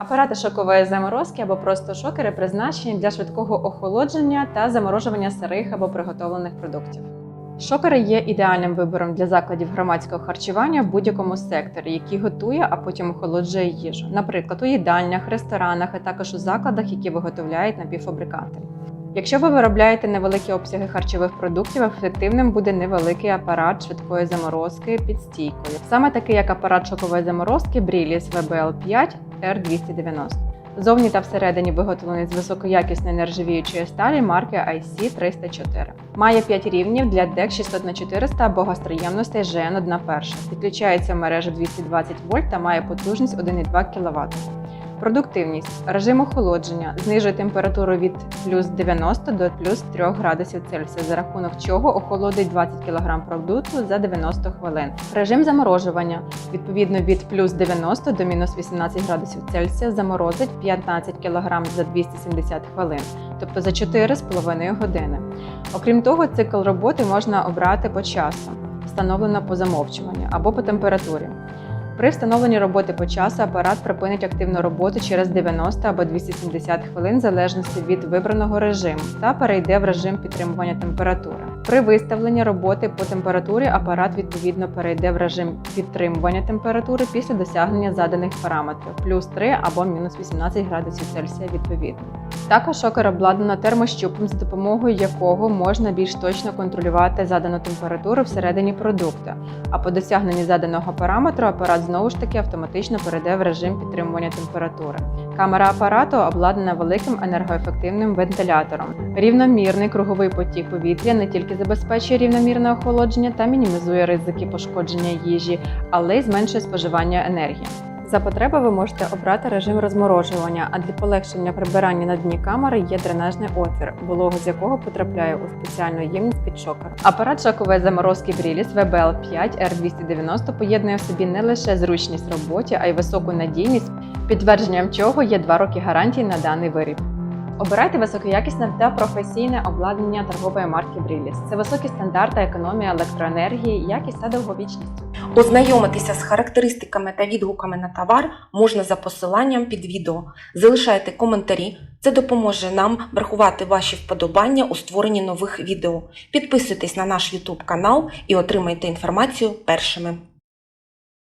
Апарати шокової заморозки або просто шокери призначені для швидкого охолодження та заморожування сирих або приготовлених продуктів. Шокери є ідеальним вибором для закладів громадського харчування в будь-якому секторі, який готує, а потім охолоджує їжу, наприклад, у їдальнях, ресторанах, а також у закладах, які виготовляють напівфабрикати. Якщо ви виробляєте невеликі обсяги харчових продуктів, ефективним буде невеликий апарат швидкої заморозки під стійкою, саме такий як апарат шокової заморозки Brilis VBL5 R290. Зовні та всередині виготовлений з високоякісної нержавіючої сталі марки IC304. Має 5 рівнів для DEC 600 на 400 або гостроємностей GN 1 перша. Підключається в мережу 220 вольт та має потужність 1,2 кВт. Продуктивність режим охолодження знижує температуру від плюс 90 до плюс 3 градусів Цельсія, за рахунок чого охолодить 20 кг продукту за 90 хвилин. Режим заморожування відповідно від плюс 90 до мінус 18 градусів Цельсія заморозить 15 кг за 270 хвилин, тобто за 4,5 години. Окрім того, цикл роботи можна обрати по часу, встановлено по замовчуванню або по температурі. При встановленні роботи по часу апарат припинить активну роботу через 90 або 270 хвилин в залежності від вибраного режиму та перейде в режим підтримування температури. При виставленні роботи по температурі апарат відповідно перейде в режим підтримування температури після досягнення заданих параметрів плюс 3 або мінус 18 градусів Цельсія відповідно. Також шокер обладнано термощупом, за допомогою якого можна більш точно контролювати задану температуру всередині продукту, а по досягненні заданого параметру апарат знову ж таки автоматично перейде в режим підтримування температури. Камера апарату обладнана великим енергоефективним вентилятором. Рівномірний круговий потік повітря не тільки забезпечує рівномірне охолодження та мінімізує ризики пошкодження їжі, але й зменшує споживання енергії. За потреби ви можете обрати режим розморожування, а для полегшення прибирання на дні камери є дренажний отвір, волога з якого потрапляє у спеціальну ємність під шокер. Апарат шокової заморозки Бріліс VBL5 R290 поєднує в собі не лише зручність роботі, а й високу надійність, підтвердженням чого є 2 роки гарантії на даний виріб. Обирайте високоякісне та професійне обладнання торгової марки Бріліс. Це високі стандарти економія електроенергії, якість та довговічність. Ознайомитися з характеристиками та відгуками на товар можна за посиланням під відео. Залишайте коментарі, це допоможе нам врахувати ваші вподобання у створенні нових відео. Підписуйтесь на наш YouTube канал і отримайте інформацію першими.